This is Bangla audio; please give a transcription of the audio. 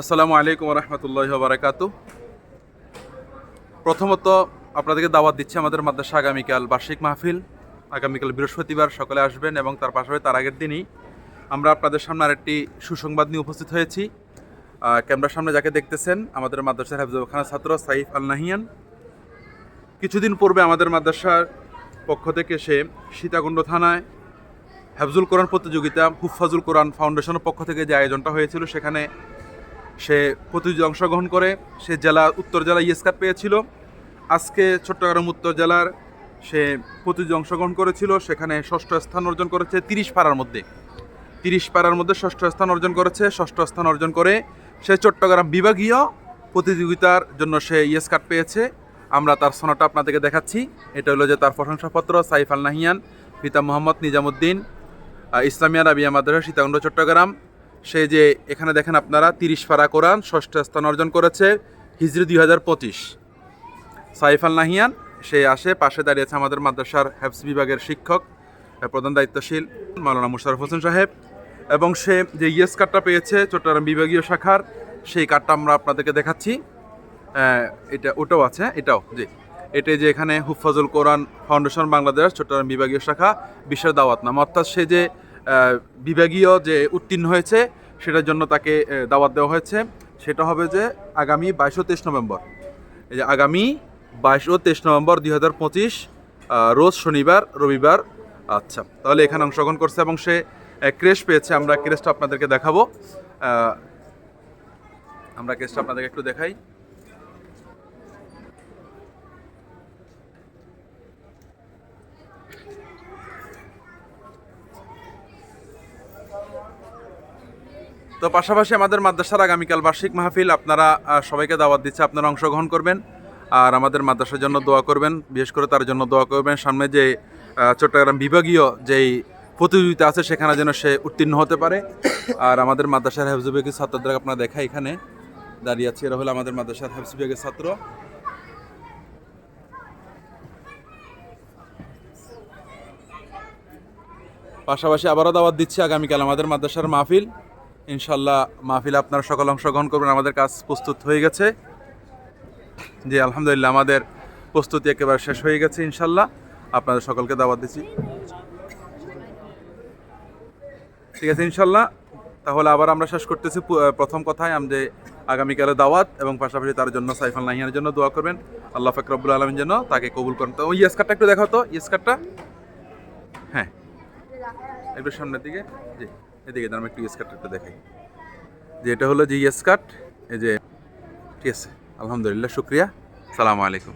আসসালামু আলাইকুম রহমতুল্লাহ বারাকাত প্রথমত আপনাদেরকে দাওয়াত দিচ্ছে আমাদের মাদ্রাসা আগামীকাল বার্ষিক মাহফিল। আগামীকাল বৃহস্পতিবার সকালে আসবেন এবং তার পাশাপাশি তার আগের দিনই আমরা আপনাদের সামনে আরেকটি সুসংবাদ নিয়ে উপস্থিত হয়েছি। ক্যামেরার সামনে যাকে দেখতেছেন, আমাদের মাদ্রাসার হাফিজুখানা ছাত্র সাইফ আল নাহিয়ান কিছুদিন পূর্বে আমাদের মাদ্রাসার পক্ষ থেকে সে সীতাকুণ্ড থানায় হাফজুল কোরআন প্রতিযোগিতা হুফাজুল কোরআন ফাউন্ডেশনের পক্ষ থেকে যে আয়োজনটা হয়েছিল, সেখানে সে প্রতিযোগিতা অংশগ্রহণ করে, সে জেলা, উত্তর জেলা ইয়েস কাপ পেয়েছিল। আজকে চট্টগ্রাম উত্তর জেলার সে প্রতিযোগিতা অংশগ্রহণ করেছিল, সেখানে ষষ্ঠ স্থান অর্জন করেছে তিরিশ পাড়ার মধ্যে। তিরিশ পাড়ার মধ্যে ষষ্ঠ স্থান অর্জন করেছে, ষষ্ঠ স্থান অর্জন করে সে চট্টগ্রাম বিভাগীয় প্রতিযোগিতার জন্য সে ইয়েস কার্ড পেয়েছে। আমরা তার সোনাটা আপনাদেরকে দেখাচ্ছি। এটা হলো যে তার প্রশংসাপত্র, সাইফ আল নাহিয়ান, পিতা মোহাম্মদ নিজামুদ্দিন ইসলামিয়া রাবিয়া মাদ্রাসা, সীতাকুণ্ড, চট্টগ্রাম। সে যে এখানে দেখেন আপনারা, তিরিশ ফারা কোরআন, ষষ্ঠ স্থান অর্জন করেছে, হিজরি দুই হাজার পঁচিশ। সাইফ আল নাহিয়ান, সে আসে, পাশে দাঁড়িয়েছে আমাদের মাদ্রাসার হ্যাপস বিভাগের শিক্ষক প্রধান দায়িত্বশীল, মাওলানা মুশারফ হোসেন সাহেব। এবং সে যে ইয়েস কার্ডটা পেয়েছে, চট্টগ্রাম বিভাগীয় শাখার, সেই কার্ডটা আমরা আপনাদেরকে দেখাচ্ছি। এটা ওটাও আছে, এটাও, জি। এটা যে এখানে হুফাজুল কোরআন ফাউন্ডেশন বাংলাদেশ, চট্টগ্রাম বিভাগীয় শাখা বিশ্বের দাওয়াত নাম। অর্থাৎ সে যে বিভাগীয় যে উত্তীর্ণ হয়েছে, সেটার জন্য তাকে দাওয়াত দেওয়া হয়েছে। সেটা হবে যে আগামী বাইশ তেইশ নভেম্বর। এই যে আগামী বাইশ ও তেইশ নভেম্বর দুই হাজার পঁচিশ রোজ শনিবার, রবিবার আচ্ছা তাহলে এখানে অংশগ্রহণ করছে এবং সে ক্রেশ পেয়েছে। আমরা ক্রেশটা আপনাদেরকে দেখাবো। আমরা ক্রেশটা আপনাদেরকে একটু দেখাই। তো পাশাপাশি আমাদের মাদ্রাসার আগামীকাল বার্ষিক মাহফিল, আপনারা সবাইকে দাওয়াত দিচ্ছে, আপনারা অংশগ্রহণ করবেন। আর আমাদের মাদ্রাসার জন্য দোয়া করবেন, বিশেষ করে তার জন্য দোয়া করবেন। সামনে যে চট্টগ্রাম বিভাগীয় যেই প্রতিযোগিতা আছে, সেখানে যেন সে উত্তীর্ণ হতে পারে। আর আমাদের মাদ্রাসার হেফজ বিভাগের ছাত্রদের আপনারা দেখা এখানে। দাঁড়িয়ে আছে, এরা হলো আমাদের মাদ্রাসার হেফজ বিভাগের ছাত্র। পাশাপাশি আবারও দাওয়াত দিচ্ছি আগামীকাল আমাদের মাদ্রাসার মাহফিল। ইনশাল্লাহ মাহফিল আপনারা সকল অংশগ্রহণ করবেন। আমাদের কাজ প্রস্তুত হয়ে গেছে। জি, আলহামদুলিল্লাহ, আমাদের প্রস্তুতি একেবারে শেষ হয়ে গেছে ইনশাল্লাহ। আপনাদের সকলকে দাওয়াত দিচ্ছি। ঠিক আছে, ইনশাল্লাহ। তাহলে আবার আমরা শেষ করতেছি প্রথম কথায়। আমি যে আগামীকালের দাওয়াত এবং পাশাপাশি তার জন্য সাইফাল নাহিয়ানের জন্য দোয়া করবেন। আল্লাহ ফাকরাবুল আলমের জন্য তাকে কবুল করেন। তো ওই ইয়েস কার্ডটা একটু দেখাও তো। ইয়েস কার্ডটা হ্যাঁ। একটু সামনের দিকে। জি। এদিকে দাঁড়ান একটু একটু দেখাই। যে এটা হলো যে কাট এই যে ঠিক আছে, আলহামদুলিল্লাহ, শুক্রিয়া, সালামু আলাইকুম।